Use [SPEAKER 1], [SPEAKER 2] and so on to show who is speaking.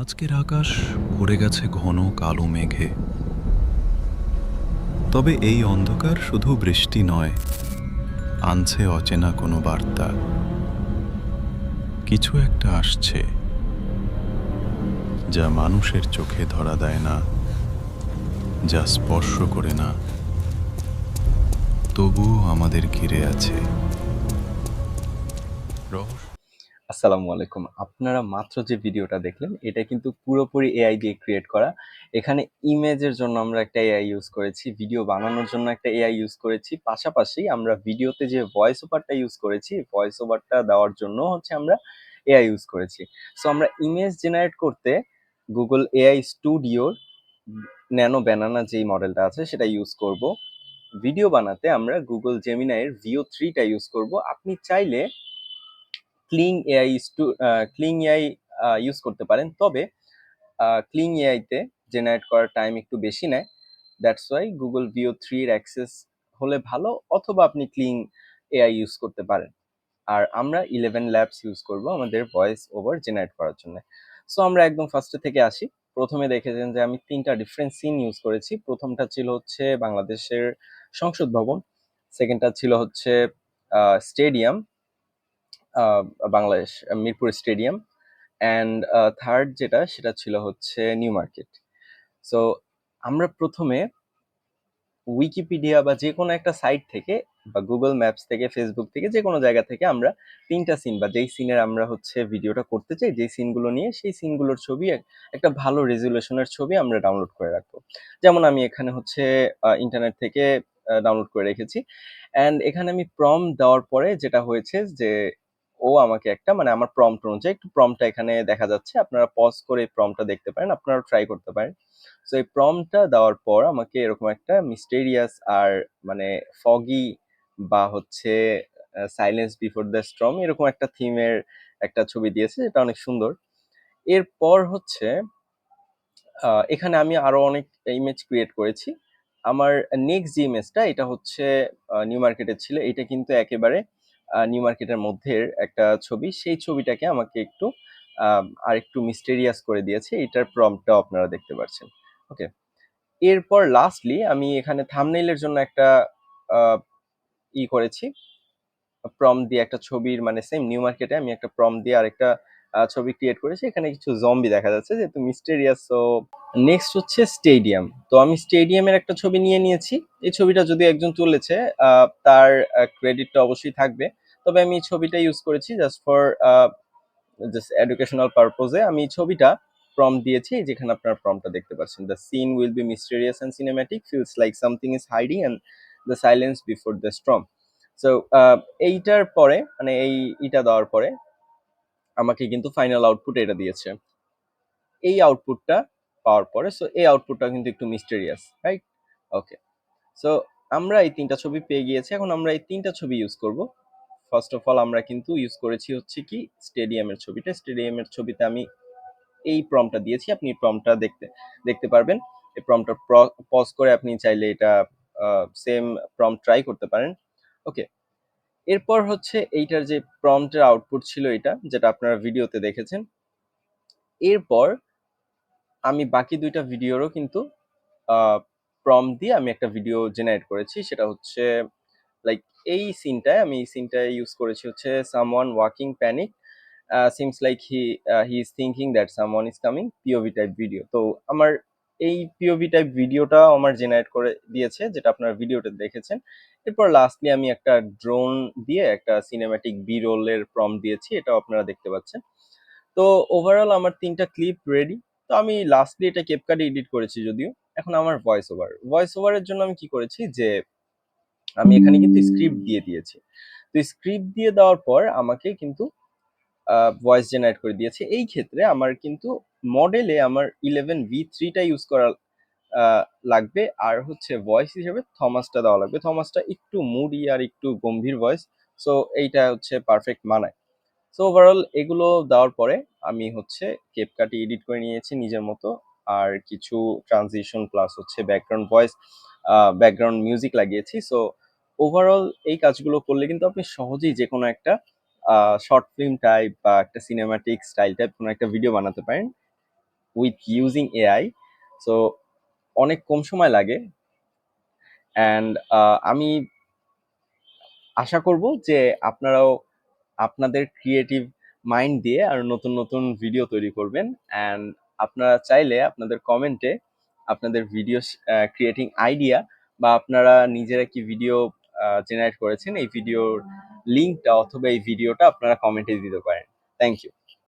[SPEAKER 1] আজকের আকাশ ভরে গেছে ঘন কালো মেঘে। তবে এই অন্ধকার শুধু বৃষ্টি নয়, আনছে অচেনা কোনো বার্তা। কিছু একটা আসছে, যা মানুষের চোখে ধরা দেয় না, যা স্পর্শ করে না। তবুও আমাদের ঘিরে আছে। রহস্য।
[SPEAKER 2] আসসালামু আলাইকুম। আপনারা মাত্র যে ভিডিওটা দেখলেন, এটা কিন্তু পুরোপুরি এআই দিয়ে ক্রিয়েট করা। এখানে ইমেজের জন্য আমরা একটা এআই ইউজ করেছি ভিডিও বানানোর জন্য একটা এআই ইউজ করেছি। পাশাপাশি আমরা ভিডিওতে যে ভয়েস ওভারটা ইউজ করেছি ভয়েস ওভারটা দেওয়ার জন্য হচ্ছে আমরা এআই ইউজ করেছি। সো আমরা ইমেজ জেনারেট করতে গুগল এআই স্টুডিওর ন্যানো ব্যানানা যেই মডেলটা আছে, সেটা ইউজ করব। ভিডিও বানাতে আমরা গুগল জেমিনাইয়ের ভিও থ্রিটা ইউজ করব। আপনি চাইলে Kling AI Kling AI use করতে পারেন। তবে ক্লিং এআইতে জেনারেট করার টাইম একটু বেশি নেয়। দ্যাটস ওয়াই গুগল ভিও থ্রির অ্যাক্সেস হলে ভালো, অথবা আপনি ক্লিং এআই ইউজ করতে পারেন। আর আমরা ইলেভেন ল্যাবস ইউজ করব আমাদের ভয়েস ওভার জেনারেট করার জন্য। সো আমরা একদম ফার্স্টে থেকে আসি। প্রথমে দেখেছেন যে আমি তিনটা ডিফারেন্ট সিন ইউজ করেছি। প্রথমটা ছিল হচ্ছে বাংলাদেশের সংসদ ভবন। সেকেন্ডটা ছিল হচ্ছে stadium Bangladesh Mirpur stadium. And third যেটা, সেটা ছিল হচ্ছে নিউ মার্কেট। সো আমরা প্রথমে উইকিপিডিয়া বা যে কোনো একটা সাইট থেকে বা গুগল ম্যাপস থেকে, ফেসবুক থেকে যে কোনো জায়গা থেকে আমরা তিনটা সিন বা যেই সিনের আমরা হচ্ছে ভিডিওটা করতে চাই, যেই সিনগুলো নিয়ে সেই সিনগুলোর ছবি একটা ভালো রেজুলেশনের ছবি আমরা ডাউনলোড করে রাখব। যেমন আমি এখানে হচ্ছে ইন্টারনেট থেকে ডাউনলোড করে রেখেছি। অ্যান্ড এখানে আমি প্রম দেওয়ার পরে যেটা হয়েছে যে ও আমাকে একটা মানে আমার প্রম্পট অনুযায়ী একটু প্রম্পটটা এখানে দেখা যাচ্ছে। আপনারা পজ করে এই প্রম্পটটা দেখতে পারেন আপনারা ট্রাই করতে পারেন। সো এই প্রম্পটটা দেওয়ার পর আমাকে এরকম একটা মিস্টেরিয়াস আর মানে ফগি বা হচ্ছে সাইলেন্স বিফোর দ্য স্ট্রম এরকম একটা থিমের একটা ছবি দিয়েছে, যেটা অনেক সুন্দর। এরপর হচ্ছে এখানে আমি আরও অনেক ইমেজ ক্রিয়েট করেছি। আমার নেক্সট যে ইমেজটা এটা হচ্ছে নিউ মার্কেটের ছিল। এটা কিন্তু একেবারে নিউ মার্কেটের মধ্যে একটা ছবি। সেই ছবিটাকে আমাকে একটু আর একটু মিস্টেরিয়াস করে দিয়েছে। এটার প্রমটা আপনারা দেখতে পাচ্ছেন ওকে এরপর লাস্টলি আমি এখানে থামনেইলের জন্য একটা ই করেছি। প্রম দিয়ে একটা ছবির মানে সেম নিউ মার্কেটে আমি একটা প্রম দিয়ে আরেকটা ছবি ক্রিয়েট করেছি। এখানে কিছু জম্বি দেখা যাচ্ছে যেহেতু মিস্টেরিয়াস তো নেক্সট হচ্ছে স্টেডিয়াম তো আমি স্টেডিয়ামের একটা ছবি নিয়ে নিয়েছি। এই ছবিটা যদি একজন তুলেছে তার ক্রেডিটটা অবশ্যই থাকবে। তবে আমি ছবিটা ইউজ করেছি জাস্ট ফর জাস্ট এডুকেশনাল পারপোজে আমি ছবিটা প্রম দিয়েছি যেখানে আপনার প্রমটা দেখতে পাচ্ছেন। The scene will be mysterious and cinematic feels like something is hiding and the silence before the storm so এইটার পরে মানে এই ইটা দেওয়ার পরে আমাকে কিন্তু ফাইনাল আউটপুট এটা দিয়েছে। এই আউটপুটটা পাওয়ার পরে সো এই আউটপুটটা কিন্তু একটু মিস্টেরিয়াস রাইট ওকে সো আমরা এই তিনটা ছবি পেয়ে গিয়েছি। এখন আমরা এই তিনটা ছবি ইউজ করব। ফার্স্ট অফ অল আমরা কিন্তু ইউজ করেছি হচ্ছে কি স্টেডিয়ামের ছবিটা। স্টেডিয়ামের ছবিতে আমি এই প্রমটা দিয়েছি। আপনি প্রমটা দেখতে দেখতে পারবেন। এই প্রমটা পজ করে আপনি চাইলে এটা সেম প্রম ট্রাই করতে পারেন। ওকে এরপর হচ্ছে এইটার যে প্রম্পটের আউটপুট ছিল এটা, যেটা আপনারা ভিডিওতে দেখেছেন। এরপর আমি বাকি দুইটা ভিডিওরও কিন্তু প্রম দিয়ে আমি একটা ভিডিও জেনারেট করেছি। সেটা হচ্ছে লাইক এই সিনটায় আমি এই সিনটায় ইউজ করেছি হচ্ছে someone walking panic seems like he he is thinking that someone is coming POV type video তো আমার এই পিওভি টাইপ ভিডিওটা আমার জেনারেট করে দিয়েছে, যেটা আপনারা ভিডিওতে দেখেছেন। এরপর লাস্টলি আমি একটা ড্রোন দিয়ে একটা সিনেম্যাটিক বি রোলের প্রম দিয়েছি, এটাও আপনারা দেখতে পাচ্ছেন। তো ওভারঅল আমার তিনটা ক্লিপ রেডি তো আমি লাস্টলি এটা কেপকাটে এডিট করেছি যদিও, এখন আমার ভয়েস ওভার ভয়েস ওভারের জন্য আমি কি করেছি যে, আমি এখানে কিন্তু স্ক্রিপ্ট দিয়ে দিয়েছি। তো স্ক্রিপ্ট দিয়ে দেওয়ার পর আমাকে কিন্তু ভয়েস জেনারেট করে দিয়েছে। এই ক্ষেত্রে আমার কিন্তু মডেলে আমার ইলেভেন ভি থ্রিটা ইউজ করা লাগবে। আর হচ্ছে ভয়েস হিসেবে থমাসটা দেওয়া লাগবে। থমাসটা একটু মুডি আর একটু গম্ভীর ভয়েস সো এইটা হচ্ছে পারফেক্ট মানায়। সো ওভারঅল এগুলো দেওয়ার পরে আমি হচ্ছে কেপকাটি এডিট করে নিয়েছি নিজের মতো। আর কিছু ট্রানজিশন প্লাস হচ্ছে ব্যাকগ্রাউন্ড ভয়েস ব্যাকগ্রাউন্ড মিউজিক লাগিয়েছি। সো ওভারঅল এই কাজগুলো করলে কিন্তু আপনি সহজেই যে কোনো একটা শর্ট ফিল্ম টাইপ বা একটা সিনেমাটিক স্টাইল টাইপ কোনো একটা ভিডিও বানাতে পারেন উইথ ইউজিং এআই সো অনেক কম সময় লাগে অ্যান্ড আমি আশা করব যে আপনারাও আপনাদের ক্রিয়েটিভ মাইন্ড দিয়ে আর নতুন নতুন ভিডিও তৈরি করবেন অ্যান্ড আপনারা চাইলে আপনাদের কমেন্টে আপনাদের ভিডিও ক্রিয়েটিং আইডিয়া বা আপনারা নিজেরা কি ভিডিও জেনারেট করেছেন এই ভিডিওর লিঙ্কটা অথবা এই ভিডিওটা আপনারা কমেন্টে দিতে পারেন। Thank you